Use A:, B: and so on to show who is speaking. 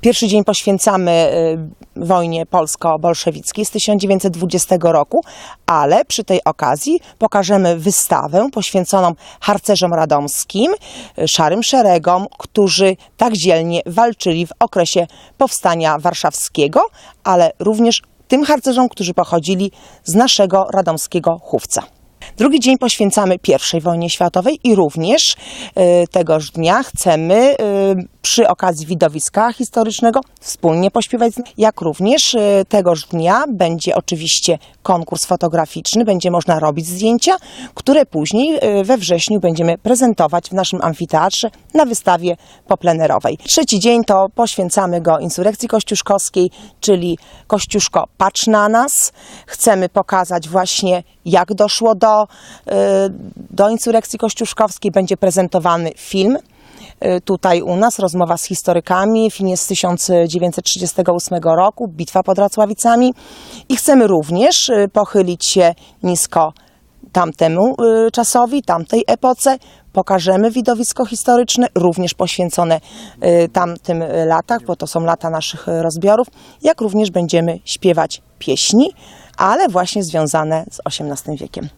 A: Pierwszy dzień poświęcamy y, wojnie polsko-bolszewickiej z 1920 roku, ale przy tej okazji pokażemy wystawę poświęconą harcerzom radomskim, y, szarym szeregom, którzy tak dzielnie walczyli w okresie powstania warszawskiego, ale również tym harcerzom, którzy pochodzili z naszego radomskiego chówca. Drugi dzień poświęcamy I wojnie światowej i również y, tegoż dnia chcemy y, przy okazji widowiska historycznego wspólnie pośpiewać, jak również y, tegoż dnia będzie oczywiście konkurs fotograficzny, będzie można robić zdjęcia, które później we wrześniu będziemy prezentować w naszym amfiteatrze na wystawie poplenerowej. Trzeci dzień to poświęcamy go insurrekcji kościuszkowskiej, czyli Kościuszko patrz na nas. Chcemy pokazać właśnie jak doszło do, y, do kościuszkowskiej. Będzie prezentowany film y, tutaj u nas, rozmowa z historykami. Film jest z 1938 roku, bitwa pod Racławicami. I chcemy również y, pochylić się nisko tamtemu czasowi, tamtej epoce. Pokażemy widowisko historyczne, również poświęcone tamtym latach, bo to są lata naszych rozbiorów, jak również będziemy śpiewać pieśni, ale właśnie związane z XVIII wiekiem.